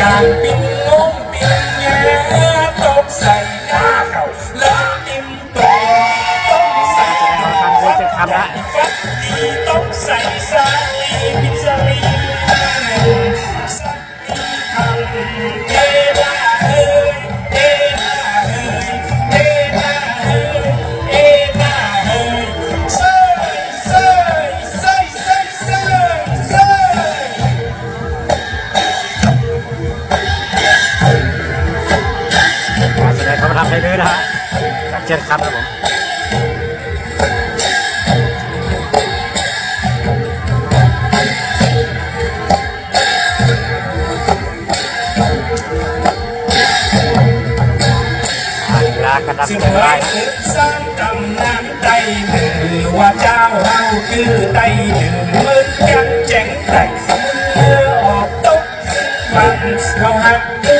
การปิ้งงงปิ้งแย่ตบใส่หน้าเขาแล้วติ่มตัวต้องใส่ทำทำจะทำละดีต้องใส่ซาลีพิซซ่า เจ็ดครับครัผมลกสิ่งเป็นรรัสร้างตำนานไต้หนึ่ว่าเจ้าเฮาคือไต้หนึ่งเมืองจังแจ้งไต่เมื่อออกตกมันเขาหักคื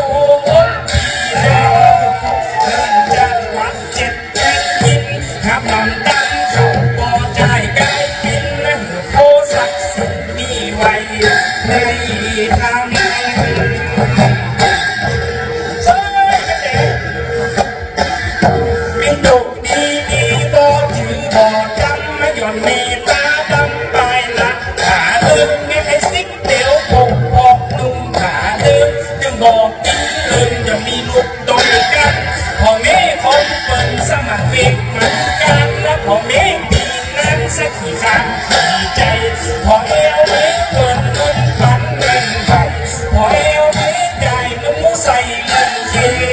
Sayın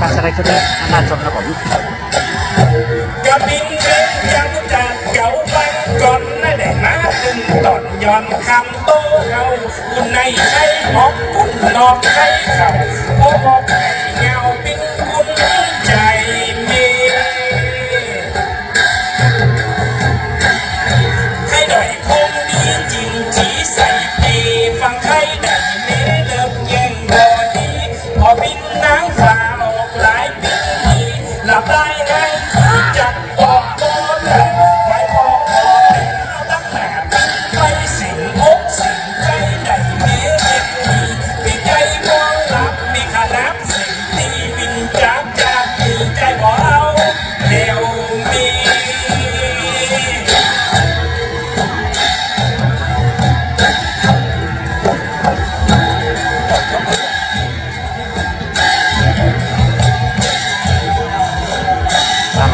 การแสดงชุดนี้น่าชมนะผมกระบินเชิงยังจากเก่าบังก่อนนั่นแหละนะตึงตอนย้อนคำโตเราคุณในใช้ของคุณนอกใช้เขาโอ้บอ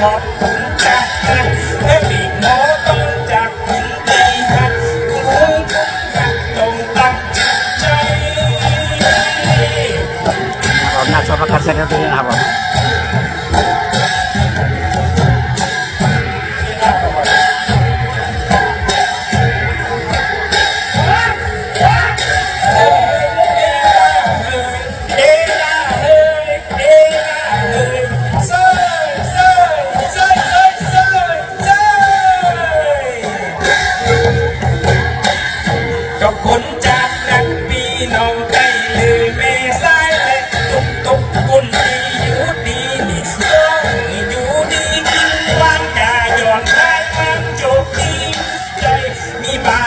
ขอบคุณจากและปีกหมอต้องจากหินตีหักคุณคุณหักตรงตั้งจิตใจผมน่าชมการแสดงดนตรีนะครับผม คุณจากนักปีน้องใจเลยเม่สายเลยทุกทุกๆคนที่อยู่ดีนี่ต้องอยู่ดีกินหวานกาย้อนได้มันจบดีใจมีบา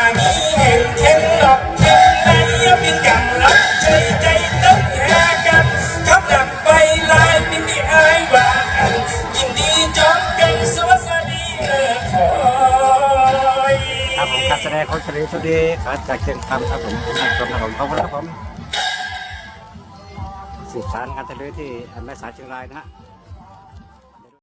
การแสดงของเฉลียวสุดีครับจากเชียงคำครับผมน่าชมนะครับผมขอบคุณครับผมสืบสานการแสดงที่แม่สายเชียงรายนะฮะ